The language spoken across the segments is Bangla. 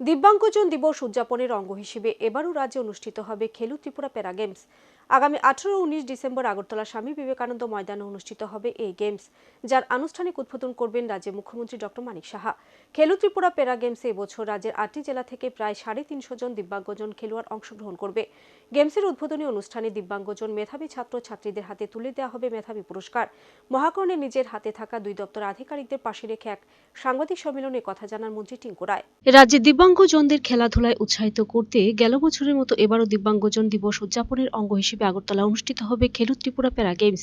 দিব্যাঙ্গজন দিবস উদযাপনের অঙ্গ হিসেবে এবারও রাজ্যে অনুষ্ঠিত হবে খেলু ত্রিপুরা প্যারা গেমস। আগামী আঠারো উনিশ ডিসেম্বর আগরতলা স্বামী বিবেকানন্দ ময়দানে অনুষ্ঠিত হবে এই গেমস, যার আনুষ্ঠানিক উদ্বোধন করবেন রাজ্যের মুখ্যমন্ত্রী ডক্টর মানিক সাহা। খেলু ত্রিপুরা প্যারা গেমসে এবছর রাজ্যের আটটি জেলা থেকে প্রায় সাড়ে তিনশো জন দিব্যাঙ্গজন খেলোয়াড় অংশগ্রহণ করবে। গেমসের উদ্বোধনী অনুষ্ঠানে দিব্যাঙ্গজন মেধাবী ছাত্র ছাত্রীদের হাতে তুলে দেওয়া হবে মেধাবী পুরস্কার। মহাকর্ণে নিজের হাতে থাকা দুই দপ্তর আধিকারিকদের পাশে রেখে এক সাংবাদিক সম্মেলনে কথা জানান মন্ত্রী টিঙ্কু রায়। রাজ্যে দিব্যাঙ্গজনদের খেলাধুলায় উৎসাহিত করতে গেল বছরের মতো এবারও দিব্যাঙ্গজন দিবস উদযাপনের অঙ্গ হিসেবে আগরতলা অনুষ্ঠিত হবে খেলু ত্রিপুরা প্যারা গেমস।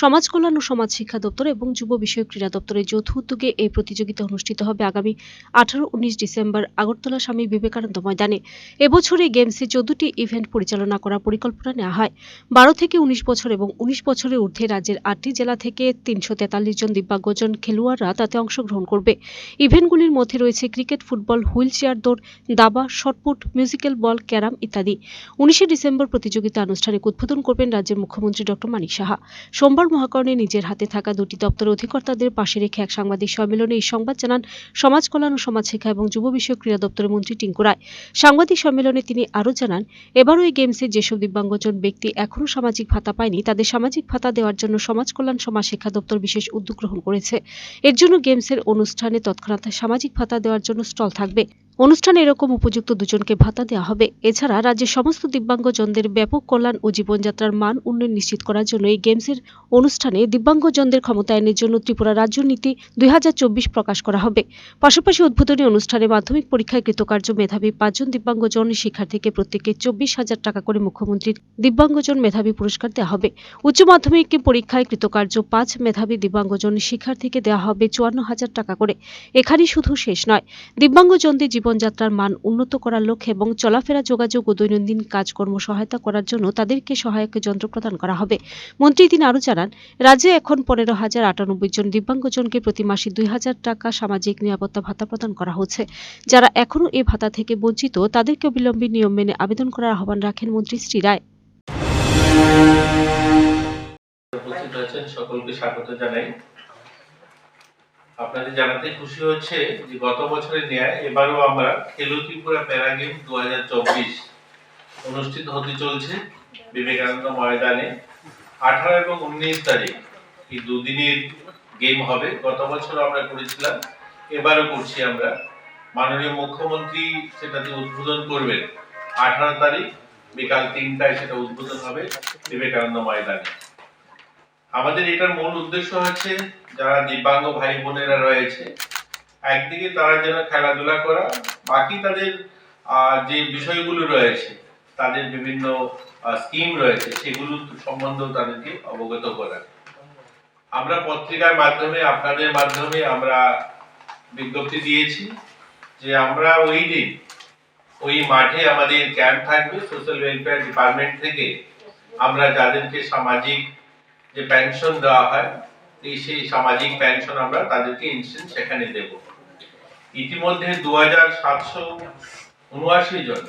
সমাজ কল্যাণ ও সমাজ শিক্ষা দপ্তর এবং যুব বিষয়ক ক্রীড়া দপ্তরের যৌথ উদ্যোগে এই প্রতিযোগিতা অনুষ্ঠিত হবে আগামী আঠারো, উনিশ ডিসেম্বর আগরতলা স্বামী বিবেকানন্দ ময়দানে। এবছর এই গেমসে চোদ্দটি ইভেন্ট পরিচালনা করার পরিকল্পনা নেওয়া হয়। বারো থেকে উনিশ বছর এবং উনিশ বছরের ঊর্ধ্বে রাজ্যের আটটি জেলা থেকে তিনশো তেতাল্লিশ জন দিব্যাঙ্গজন খেলোয়াড়রা তাতে অংশগ্রহণ করবে। ইভেন্টগুলির মধ্যে রয়েছে ক্রিকেট, ফুটবল, হুইল চেয়ার দৌড়, দাবা, শটপুট মিউজিক্যাল বল ক্যারাম ইত্যাদি। উনিশে ডিসেম্বর প্রতিযোগিতা আনুষ্ঠানিক উদ্বোধন করবেন রাজ্যের মুখ্যমন্ত্রী ডক্টর মানিক সাহা। সোমবার মহাকর্ণে নিজের হাতে থাকা দুটি দপ্তর অধিকর্তাদের পাশে রেখে এক সাংবাদিক সম্মেলনে এই সংবাদ জানান সমাজ কল্যাণ ও সমাজ শিক্ষা এবং যুব বিষয়ক ক্রীড়া দপ্তরের মন্ত্রী টিঙ্কু রায়। সাংবাদিক সম্মেলনে তিনি আরও জানান, এবারও এই গেমসে যেসব দিব্যাঙ্গজন ব্যক্তি এখনও সামাজিক ভাতা পায়নি, তাদের সামাজিক ভাতা দেওয়ার জন্য সমাজ কল্যাণ, সমাজ শিক্ষা দপ্তর বিশেষ উদ্যোগ গ্রহণ করেছে। এর জন্য গেমসের অনুষ্ঠানে তৎক্ষণাৎ সামাজিক ভাতা দেওয়ার জন্য স্টল থাকবে। অনুষ্ঠানে এরকম উপযুক্ত দুজনকে ভাতা দেওয়া হবে। এছাড়া রাজ্যের সমস্ত দিব্যাঙ্গজনদের ব্যাপক কল্যাণ ও জীবনযাত্রার মান উন্নয়ন নিশ্চিত করার জন্য এই গেমসের অনুষ্ঠানে দিব্যাঙ্গজনদের ক্ষমতায়নের জন্য ত্রিপুরা রাজ্য নীতি দুই হাজার চব্বিশ প্রকাশ করা হবে। পাশাপাশি উদ্বোধনী অনুষ্ঠানে মাধ্যমিক পরীক্ষায় কৃতকার্য মেধাবী পাঁচজন দিব্যাঙ্গজন শিক্ষার্থীকে প্রত্যেকে চব্বিশ হাজার টাকা করে মুখ্যমন্ত্রীর দিব্যাঙ্গজন মেধাবী পুরস্কার দেওয়া হবে। উচ্চ মাধ্যমিক পরীক্ষায় কৃতকার্য পাঁচ মেধাবী দিব্যাঙ্গজন শিক্ষার্থীকে দেওয়া হবে চুয়ান্ন হাজার টাকা করে। এখানেই শুধু শেষ নয়, দিব্যাঙ্গজনদের জীবনযাত্রার মান উন্নত করার লক্ষ্যে এবং চলাফেরা, যোগাযোগ ও দৈনন্দিন কাজকর্ম সহায়তা করার জন্য তাদেরকে সহায়ক যন্ত্র প্রদান করা হবে। মন্ত্রী তিনি আরও জানান রাজ্যে এখন পনেরো হাজার আটানব্বই জন দিব্যাঙ্গজনকে প্রতি মাসে দুই হাজার টাকা সামাজিক নিরাপত্তা ভাতা প্রদান করা হচ্ছে। যারা এখনও এই ভাতা থেকে বঞ্চিত, তাদেরকে অবিলম্বে নিয়ম মেনে আবেদন করার আহ্বান রাখেন মন্ত্রী শ্রী রায়। আপনাদের জানাতে খুশি হচ্ছে যে গত বছরের ন্যায় এবারও আমরা খেলো ত্রিপুরা প্যারা গেম দু অনুষ্ঠিত হতে চলছে। বিবেকানন্দ ময়দানে আঠারো এবং উনিশ তারিখ এই দুদিনের গেম হবে। গত বছর আমরা করেছিলাম। এবারও করছি আমরা। মাননীয় মুখ্যমন্ত্রী সেটাতে উদ্বোধন করবেন। আঠারো তারিখ, বিকাল তিনটায় সেটা উদ্বোধন হবে বিবেকানন্দ ময়দানে। আমাদের এটার মূল উদ্দেশ্য হচ্ছে যারা দিব্যাঙ্গ ভাই বোনেরা রয়েছে, একদিকে তারা যেন খেলাধুলা করা, বাকি তাদের যে বিষয়গুলো রয়েছে তাদের বিভিন্ন স্কিম রয়েছে, সেগুলো সম্বন্ধেও তাদেরকে অবগত করা। আমরা পত্রিকার মাধ্যমে, আপনাদের মাধ্যমে আমরা বিজ্ঞপ্তি দিয়েছি যে আমরা ওই দিন, ওই মাঠে আমাদের ক্যাম্প থাকবে সোশ্যাল ওয়েলফেয়ার ডিপার্টমেন্ট থেকে আমরা যাদেরকে সামাজিক যে পেনশন দেওয়া হয় সেই সামাজিক পেনশন আমরা তাদেরকে ইনস্ট্যান্ট সেখানে দেব। ইতিমধ্যে দু হাজার সাতশো উনআশি জন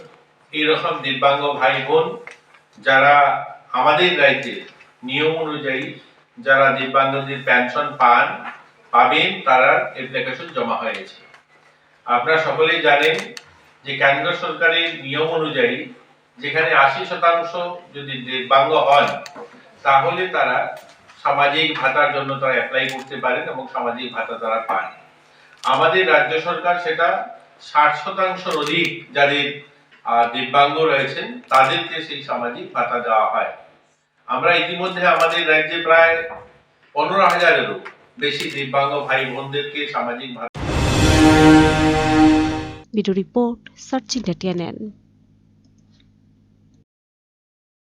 এইরকম দিব্যাঙ্গ ভাই বোন, যারা আমাদের রাজ্যের নিয়ম অনুযায়ী যারা দিব্যাঙ্গদের পেনশন পান, পাবেন, তারা অ্যাপ্লিকেশন জমা হয়েছে আপনারা সকলেই জানেন যে কেন্দ্র সরকারের নিয়ম অনুযায়ী যেখানে আশি শতাংশ যদি দিব্যাঙ্গ হন, তাহলে তারা সামাজিক ভাতার জন্য তারা অ্যাপ্লাই করতে পারেন এবং সামাজিক ভাতা তারা পান। আমাদের রাজ্য সরকার সেটা ষাট শতাংশের অধিক যাদের দিব্যাঙ্গ রয়েছেন তাদেরকে সেই সামাজিক ভাতা দেওয়া হয়। আমরা ইতিমধ্যে আমাদের রাজ্যে প্রায় পনেরো হাজারেরও বেশি দিব্যাঙ্গ ভাই বোনদেরকে সামাজিক ভাতা ভিডিও রিপোর্ট